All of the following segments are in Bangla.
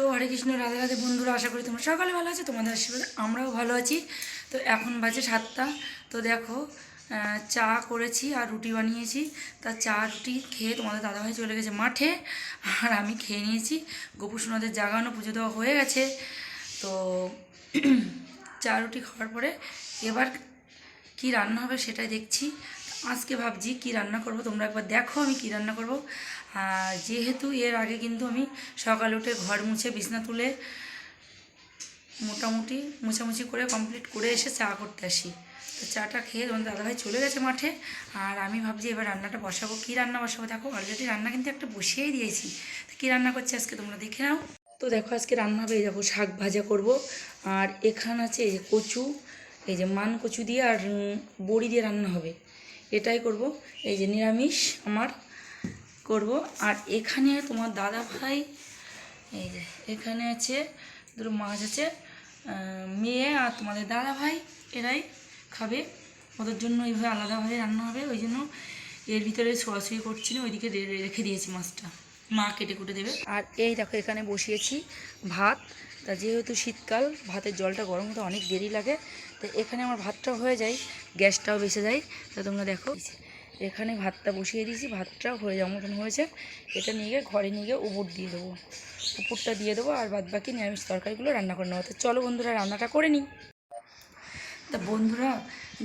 তো হরে কৃষ্ণ, রাধে রাধে বন্ধুরা, আশা করি তোমরা সকালে ভালো আছো, তোমাদের আশীর্বাদে আমরাও ভালো আছি। তো এখন বাজে সাতটা, তো দেখো চা করেছি আর রুটি বানিয়েছি। তা চা, রুটি খেয়ে তোমাদের দাদাভাই চলে গেছে মাঠে, আর আমি খেয়ে নিয়েছি। গোপু জাগানো, পুজো দেওয়া হয়ে গেছে। তো চা, রুটি খাওয়ার পরে এবার কি রান্না হবে সেটাই দেখছি। আজকে ভাবছি কি রান্না করব, তোমরা একবার দেখো আমি কি রান্না করব। যেহেতু এর আগে কিন্তু আমি সকালে উঠে ঘর মুছে বিছনা তুলে মোটামুটি মুছামুছি করে কমপ্লিট করে এসে চা করতে আসি। তো চাটা খেয়ে তোমার দাদাভাই চলে গেছে মাঠে, আর আমি ভাবছি এবার রান্নাটা বসাবো। কী রান্না বসাবো? দেখো অলরেডি রান্না কিন্তু একটা বসিয়েই দিয়েছি। তো কী রান্না করছি আজকে তোমরা দেখে নাও। তো দেখো আজকে রান্না হবে দেখো শাক ভাজা করব। আর এখানে আছে এই যে কচু, এই যে মান কচু দিয়ে আর বড়ি দিয়ে রান্না হবে। এটাই করব। এই যে নিরামিষ আমার করব। আর এখানে তোমার দাদা ভাই, এই যে এখানে আছে, দুটো মাছ আছে মেয়ে আর তোমাদের দাদা ভাই, এরাই খাবে। ওদের জন্য এইভাবে আলাদাভাবে রান্না হবে। ওই জন্য এর ভিতরে ছোড়াছুড়ি করছি না, ওইদিকে রেখে দিয়েছি মাছটা। মা কেটে কুটে দেবে। আর এই দেখো এখানে বসিয়েছি ভাত। তা যেহেতু শীতকাল, ভাতের জলটা গরম হতে অনেক দেরি লাগে তো এখানে আমার ভাতটাও হয়ে যায়, গ্যাসটাও বেঁচে যায়। তা তোমরা দেখো এখানে ভাতটা বসিয়ে দিয়েছি, ভাতটাও হয়ে যাওয়ার মতন হয়েছে। এটা নিয়ে গিয়ে ঘরে নিয়ে গিয়ে উপর দিয়ে দেবো। উপরটা দিয়ে দেবো আর বাদ বাকি নিরামিষ তরকারিগুলো রান্না করে নেব। তো চলো বন্ধুরা, রান্নাটা করে নিই। তা বন্ধুরা,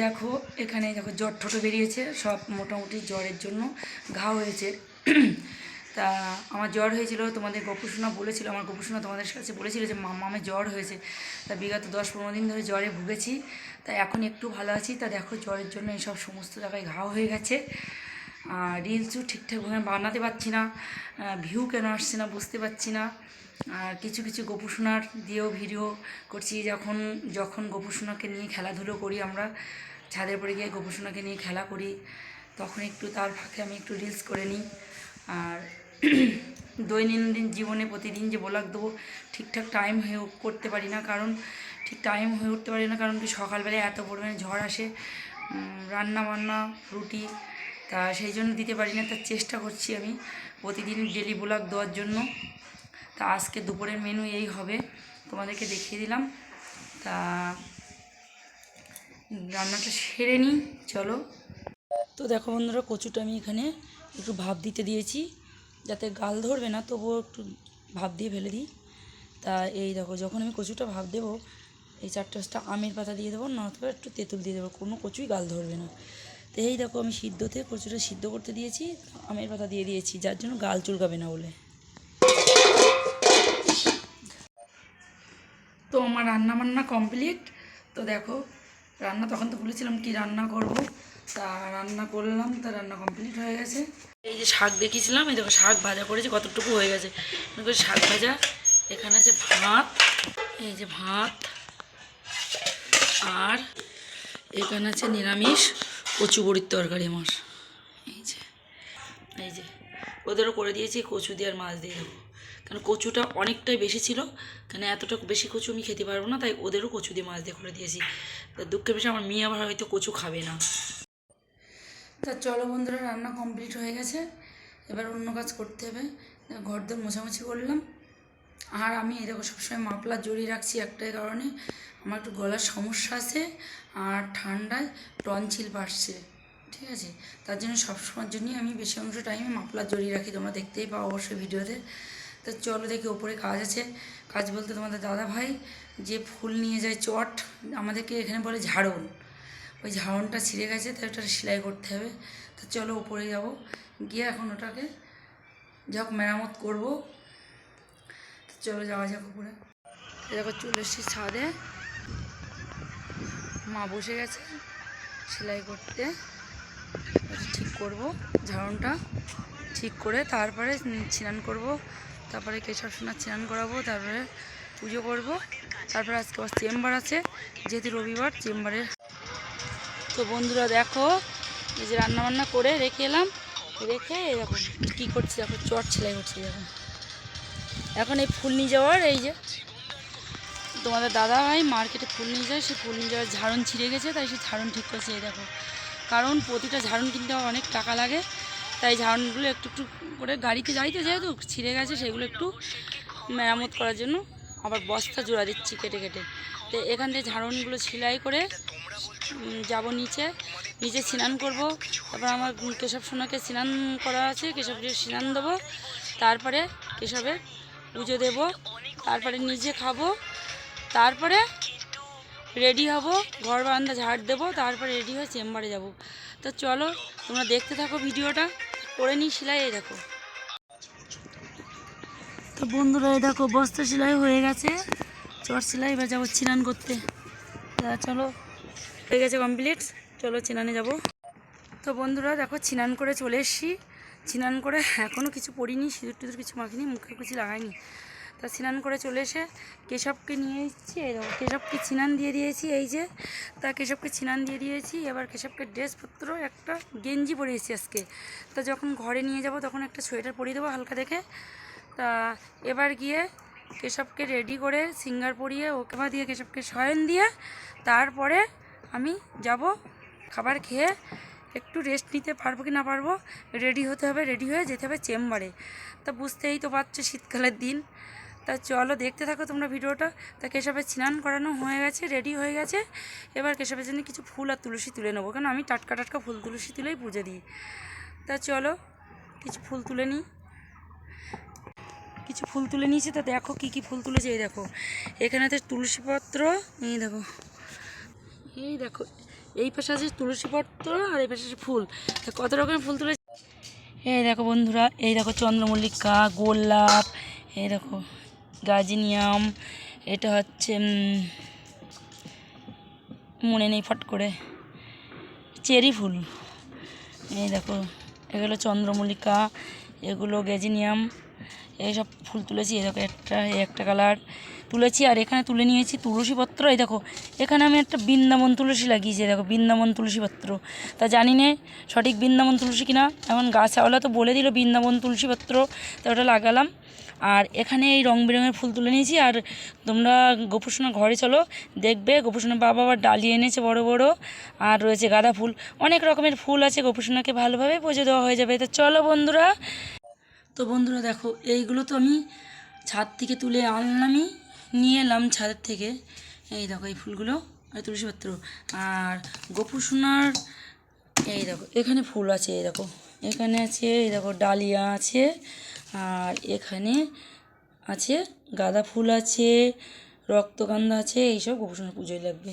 দেখো, এখানে দেখো জ্বর ঠোঁটো বেরিয়েছে, সব মোটামুটি জ্বরের জন্য ঘা হয়েছে। তা আমার জ্বর হয়েছিল, তোমাদের গোপুসোনা বলেছিল, আমার গোপুসোনা তোমাদের কাছে বলেছিল যে মামা আমার জ্বর হয়েছে। তা বিগত দশ পনেরো দিন ধরে জ্বরে ভুগেছি। তা এখন একটু ভালো আছি। তা দেখো জ্বরের জন্য এইসব সমস্ত জায়গায় ঘা হয়ে গেছে। আর রিলসও ঠিকঠাকভাবে বানাতে পারছি না। ভিউ কেন আসছে না বুঝতে পারছি না। আর কিছু কিছু গোপুসোনার দিয়েও ভিডিও করছি। যখন যখন গোপুসোনাকে নিয়ে খেলাধুলো করি আমরা, ছাদের পরে গিয়ে গোপুসোনাকে নিয়ে খেলা করি, তখন একটু তার ফাঁকে আমি একটু রিলস করে নিই। আর দৈনন্দিন জীবনে প্রতিদিন যে ব্লগ দেবো, ঠিকঠাক টাইম হয়ে করতে পারি না। কারণ, ঠিক টাইম হয়ে উঠতে পারি না, কারণ কি সকালবেলায় এত পরিমাণে ঝড় আসে রান্না বান্না, রুটি, তা সেই জন্য দিতে পারি না। তার চেষ্টা করছি আমি প্রতিদিন ডেলি ব্লগ দেওয়ার জন্য। তা আজকে দুপুরের মেনু এই হবে। তোমাদেরকে দেখিয়ে দিলাম। তা রান্নাটা সেরে নিই, চলো। তো দেখো বন্ধুরা, কচুটা আমি এখানে একটু ভাব দিতে দিয়েছি। যাতে গাল ধরবে না, তবুও একটু ভাপ দিয়ে ফেলে দিই। তা এই দেখো, যখন আমি কচুটা ভাপ দেবো, এই চারটে আমের পাতা দিয়ে দেবো নয়তো একটু তেঁতুল দিয়ে দেবো, কোনো কচুই গাল ধরবে না। তো এই দেখো, আমি সিদ্ধতে কচুটা সিদ্ধ করতে দিয়েছি, আমের পাতা দিয়ে দিয়েছি, যার জন্য গাল চুলকাবে না বলে। তো আমার রান্না বান্না কমপ্লিট। তো দেখো রান্না, তখন তো বলেছিলাম কি রান্না করব। তা রান্না করলাম, তা রান্না কমপ্লিট হয়ে গেছে। এই যে শাক দেখিয়েছিলাম, এই দেখো শাক ভাজা করেছি, কতটুকু হয়ে গেছে। শাক ভাজা, এখানে আছে ভাত, এই যে ভাত, আর এখানে আছে নিরামিষ কচু বড়ির তরকারি আমার। এই যে এই যে, ওদেরও করে দিয়েছি, কচু দিয়ে আর মাছ দিয়ে দেবো। কারণ কচুটা অনেকটাই বেশি ছিল, কেন এতটা বেশি কচু আমি খেতে পারব না, তাই ওদেরও কচু দিয়ে মাছ দিয়ে করে দিয়েছি। তা দুঃখের বিষয়, আমার মেয়ে আবার হয়তো কচু খাবে না। তা চলো বন্ধুরা, রান্না কমপ্লিট হয়ে গেছে। এবার অন্য কাজ করতে হবে। ঘর দর মোছামুছি করলাম। আর আমি দেখো সবসময় মাপলার জড়িয়ে রাখছি একটাই কারণে। আমার একটু গলার সমস্যা আছে আর ঠান্ডায় টনচিল বাড়ছে, ঠিক আছে? তার জন্য সবসময়ের জন্যই আমি বেশি অংশ টাইমে মাপলার জড়িয়ে রাখি। তোমরা দেখতেই পাও অবশ্যই ভিডিওতে। তো চলো দেখি ওপরে কাজ আছে। কাজ বলতে তোমাদের দাদা ভাই যে ফুল নিয়ে যায় চট, আমাদেরকে এখানে বলে ঝাড়ন। ওই ঝাড়নটা ছিঁড়ে গেছে তো ওটা সেলাই করতে হবে। তো চলো ওপরে যাব। গিয়ে এখন ওটাকে যাক মেরামত করব, তো চলো যাওয়া যাক এই দেখো চলে এসেছি ছাদে। মা বসে গেছে সেলাই করতে। ঠিক করব, ঝাড়নটা ঠিক করে তারপরে স্নান করব। তারপরে কেশব সোনার স্নান করাবো, তারপরে পুজো করব। তারপরে আজকে আবার চেম্বার আছে, যেহেতু রবিবার চেম্বারে তো বন্ধুরা দেখো, এই যে রান্না বান্না করে রেখে এলাম। রেখে দেখো কী করছি, দেখো চট সেলাই করছি, দেখো। এখন এই ফুল নিয়ে যাওয়ার, এই যে তোমাদের দাদা ভাই মার্কেটে ফুল নিয়ে যায়, সে ফুল নিয়ে যাওয়ার ঝাড়ন ছিঁড়ে গেছে, তাই সে ঝাড়ন ঠিক করছে, এই দেখো। কারণ প্রতিটা ঝাড়ন কিনতে অনেক টাকা লাগে তাই ঝাড়নগুলো একটু একটু করে গাড়িতে যাইতে যেহেতু ছিঁড়ে গেছে, সেগুলো একটু মেরামত করার জন্য আবার বস্তা জোড়া দিচ্ছি কেটে কেটে। তো এখান থেকে ঝাড়নগুলো সেলাই করে যাব নিচে নিচে স্নান করব। তারপর আমার কেশব সোনাকে স্নান করা আছে, কেশবকে স্নান দেবো। তারপরে কেশবের পুজো দেব। তারপরে নিজে খাব। তারপরে রেডি হব ঘর বারান্দা ঝাড় দেবো। তারপরে রেডি হয়ে চেম্বারে যাব। তো চলো, তোমরা দেখতে থাকো ভিডিওটা। করে নিই সেলাই এই দেখো। তো বন্ধুরা, এই দেখো বস্ত্র সেলাই হয়ে গেছে। চর সেলাই, এবার যাব চিনান করতে। চলো, হয়ে গেছে কমপ্লিট চলো চিনানে যাব। তো বন্ধুরা, দেখো চিনান করে চলে এসছি। চিনান করে এখনও কিছু পরিনি সিঁদুর টিঁদুর কিছু মাখিনি, মুখে কিছু লাগাইনি। তা স্নান করে চলে এসে কেশবকে নিয়ে এসেছি দেখো, কেশবকে চিনান দিয়ে দিয়েছি, এই যে, তা কেশবকে চিনান দিয়ে দিয়েছি, এবার কেশবকে ড্রেসপত্র, একটা গেঞ্জি পরিয়েছি আজকে। তা যখন ঘরে নিয়ে যাব তখন একটা সোয়েটার পরিয়ে দেবো হালকা দেখে। তা এবার গিয়ে কেশবকে রেডি করে সিঙ্গার পরিয়ে, ওকে বা দিয়ে কেশবকে শয়ন দিয়ে, তারপরে আমি যাব খাবার খেয়ে একটু রেস্ট নিতে পারব কি না পারব রেডি হতে হবে রেডি হয়ে যেতে হবে চেম্বারে। তা বুঝতেই তো পারছ শীতকালের দিন। তা চলো দেখতে থাকো তোমরা ভিডিওটা। তা কেশবের স্নান করানো হয়ে গেছে রেডি হয়ে গেছে। এবার কেশবের জন্য কিছু ফুল আর তুলসী তুলে নেব। কেন? আমি টাটকা টাটকা ফুল তুলসী তুলেই পুজো দিই। তা চলো, কিছু ফুল তুলে নিই। কিছু ফুল তুলে নিয়েছি, তা দেখো কী কী ফুল তুলেছে। এই দেখো, এখানেতে তুলসী পত্র এই দেখো এই দেখো, এই পাশে আছে তুলসী পত্র আর এই পাশে আছে ফুল। তা কত রকমের ফুল তুলেছে? এই দেখো বন্ধুরা, এই দেখো চন্দ্রমল্লিকা, গোলাপ, এই দেখো। গাজিনিয়াম এটা হচ্ছে মনে নেই ফট করে। চেরি ফুল। এই দেখো, এগুলো চন্দ্রমল্লিকা, এগুলো গেজিনিয়াম এইসব ফুল তুলেছি। দেখো একটা একটা কালার। তুলেছি আর এখানে তুলে নিয়েছি তুলসী পত্র এই দেখো, এখানে আমি একটা বৃন্দাবন তুলসী লাগিয়েছি, দেখো, বৃন্দাবন তুলসী পত্র তা জানি না, সঠিক বৃন্দাবন তুলসী কিনা? এখন গাছওয়ালা তো বলে দিল বৃন্দাবন তুলসী পত্র তা ওটা লাগালাম। আর এখানে এই রং বেরঙের ফুল তুলে নিয়েছি, আর তোমরা গোপুসোনা ঘরে চলো, দেখবে গোপুসোনা বাবা আবার ডালিয়ে এনেছে বড় বড়, আর রয়েছে গাঁদা ফুল। অনেক রকমের ফুল আছে, গোপুসোনাকে ভালোভাবে পুজো দেওয়া হয়ে যাবে। তো চলো বন্ধুরা, তো বন্ধুরা দেখো, এইগুলো তো আমি ছাদ থেকে তুলে আনলামই। নিয়ে এলাম ছাদের থেকে। এই দেখো এই ফুলগুলো আর তুলসীপত্র আর গোপুসোনার এই দেখো, এখানে ফুল আছে, এই দেখো। এখানে আছে, এই দেখো, ডালিয়া আছে, আর এখানে আছে গাঁদা ফুল আছে রক্তগন্ধা আছে, এইসব গোপুসোনার পুজোয় লাগবে।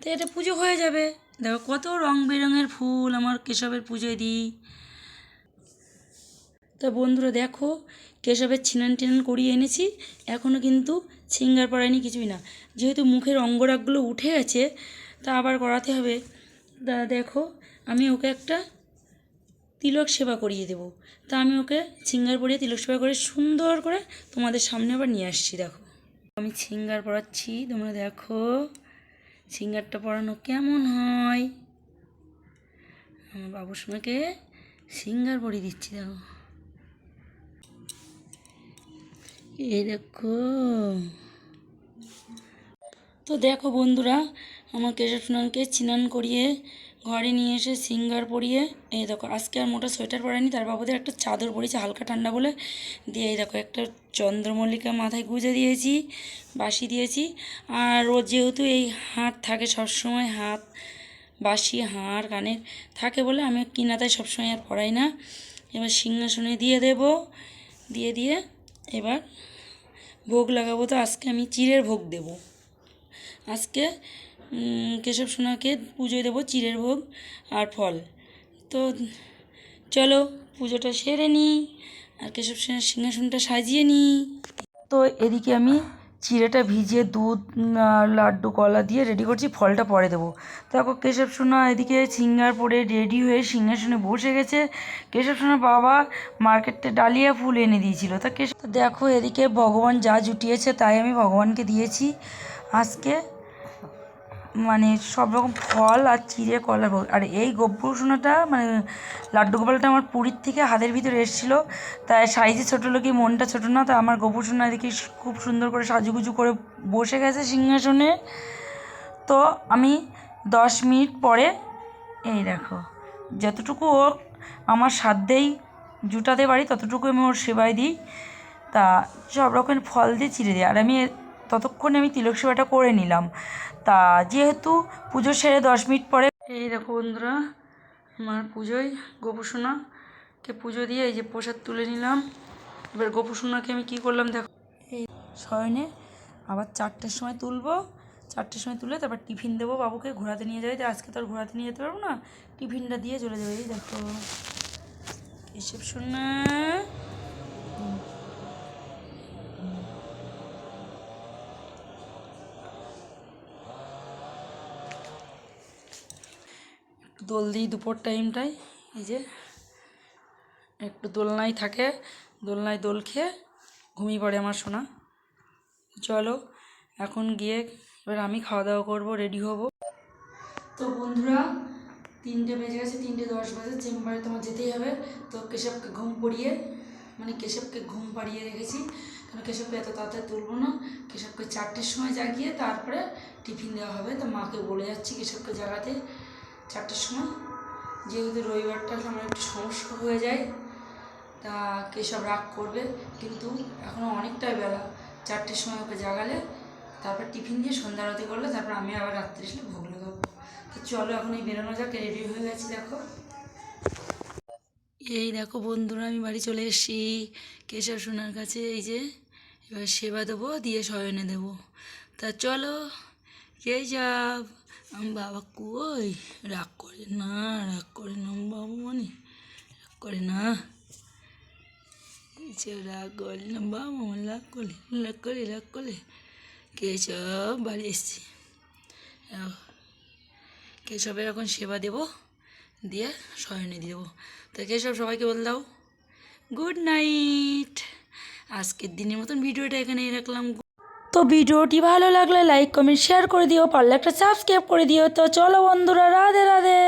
তো এটা পুজো হয়ে যাবে। দেখো কত রং বেরঙের ফুল আমার কেশবের পুজোয় দিই। তা বন্ধুরা দেখো, কেশবের ছিনান টিনান করিয়ে এনেছি। এখনও কিন্তু ছিঙ্গার পড়ায়নি কিছুই না। যেহেতু মুখের অঙ্গরাগগুলো উঠে গেছে, তা আবার করাতে হবে। তা দেখো, আমি ওকে একটা তিলক সেবা করিয়ে দেব। তা আমি ওকে ছিঙ্গার পরিয়ে তিলক সেবা করে সুন্দর করে তোমাদের সামনে আবার নিয়ে আসছি, দেখো। আমি ছিঙ্গার পড়াচ্ছি, তোমরা দেখো ছিঙ্গারটা পড়ানো কেমন হয়। আমার বাবুর সোনাকে সিঙ্গার পরিয়ে দিচ্ছি, দেখো। এই দেখো। তো দেখো বন্ধুরা, আমার কেশব সোনানকে চিনান করিয়ে ঘরে নিয়ে এসে সিঙ্গার পরিয়ে, এই দেখো, আজকে আর মোটা সোয়েটার পরাইনি, তার বাবদের একটা চাদর পরেছে হালকা ঠান্ডা বলে। দিয়ে এই দেখো, একটা চন্দ্রমল্লিকা মাথায় গুঁজে দিয়েছি, বাসি দিয়েছি। আর ও যেহেতু এই হাত থাকে সবসময়, হাত, বাসি, হাড়, কানের থাকে বলে, আমি কিনাতায় সবসময় আর পরাই না। এবার সিংহাসনে দিয়ে দেব, দিয়ে দিয়ে এবার ভোগ লাগাবো তো আজকে আমি চিড়ের ভোগ দেব। আজকে কেশব সোনাকে পুজোয় দেবো চিড়ের ভোগ আর ফল। তো চলো, পুজোটা সেরে নিই আর কেশব সোনার সিংহাসনটা সাজিয়ে নিই তো এদিকে আমি চিড়েটা ভিজিয়ে দুধ লাড্ডু, কলা দিয়ে রেডি করছি, ফলটা পরে দেবো। তারপর কেশব সোনা এদিকে সিঙ্গার পরে রেডি হয়ে সিংহাসনে বসে গেছে। কেশব সোনার বাবা মার্কেটে ডালিয়া ফুল এনে দিয়েছিল। তা কেশব দেখো, এদিকে ভগবান যা জুটিয়েছে তাই আমি ভগবানকে দিয়েছি। আজকে মানে সব রকম ফল আর চিড়ে, কলা ভোগ আর এই গোপুর সোনাটা মানে লাড্ডু গোপালটা আমার পুরীর থেকে হাতের ভিতরে এসেছিল। তাই সাইজে ছোটো লোকই, মনটা ছোটো না, তা আমার গোপুর সোনা এদিকে খুব সুন্দর করে সাজুগুজু করে বসে গেছে সিংহাসনে। তো আমি দশ মিনিট পরে, এই দেখো, যতটুকু ও আমার সাধ্যেই জুটাতে পারি ততটুকু আমি ওর সেবায় দিই। তা সব রকমের ফল দিয়ে চিড়ে দিই। আর আমি ততক্ষণে আমি তিলক সেবাটা করে নিলাম। তা যেহেতু পুজো সেরে দশ মিনিট পরে এই দেখো বন্ধুরা আমার পুজোয় গোপুসোনাকে পুজো দিয়ে এই যে প্রসাদ তুলে নিলাম। এবার গোপুসোনাকে আমি কি করলাম দেখো। এই শয়নে আবার চারটের সময় তুলবো। চারটের সময় তুলে তারপর টিফিন দেবো বাবুকে ঘোরাতে নিয়ে যাবে। আজকে তো আর ঘোরাতে নিয়ে যেতে পারব না। টিফিনটা দিয়ে চলে যাবে এই দেখো। এসব শোনা দোল দিই দুপুর টাইমটায়, এই যে একটু দোলনায় থাকে, দোলনায় দোল খেয়ে ঘুমিয়ে পড়ে আমার সোনা। চলো, এখন গিয়ে এবার আমি খাওয়া দাওয়া করব রেডি হব। তো বন্ধুরা, তিনটে বেজে গেছে, তিনটে দশ বাজে, চেম্বারে তোমার যেতেই হবে। তো কেশবকে ঘুম পড়িয়ে মানে কেশবকে ঘুম পাড়িয়ে রেখেছি। কারণ কেশবকে এত তাড়াতাড়ি তুলবো না? কেশবকে চারটের সময় জাগিয়ে তারপরে টিফিন দেওয়া হবে। তো মাকে বলে যাচ্ছি কেশবকে জাগাতে। চারটের সময়। যেহেতু রবিবারটা আমার একটু সমস্যা হয়ে যায়, তা কেশব রাগ করবে? কিন্তু এখনও অনেকটাই বেলা। চারটের সময় ওকে জাগালে, তারপর টিফিন দিয়ে সন্ধ্যা আরতি করলে, তারপর আমি আবার রাত্রে এসে ভোগ লাগাবো তো চলো এখন এই বেরোনো যাক রেডি হয়ে গেছি দেখো। এই দেখো বন্ধুরা, আমি বাড়ি চলে এসেছি। কেশব সোনার কাছে, এই যে, এবার সেবা দেবো, দিয়ে শয়নে দেবো। তা চলো কেশব আমি বাবা কই রাগ করে না রাগ করে না বাবু মনি রাগ করে না কিছু রাগ করলি না বাবা রাগ করলি রাগ করলি রাগ করলি কেশব বাড়ি এসছি কেশবের এখন সেবা দেবো দিয়ে শয়নে দিয়ে দেবো তো কেশব, সবাইকে বল দাও গুড নাইট আজকের দিনের মতন ভিডিওটা এখানেই রাখলাম। তো ভিডিওটি ভালো লাগলে লাইক কমেন্ট শেয়ার করে দিও, পারলে একটা সাবস্ক্রাইব করে দিও। তো চলো বন্ধুরা, রাধে রাধে।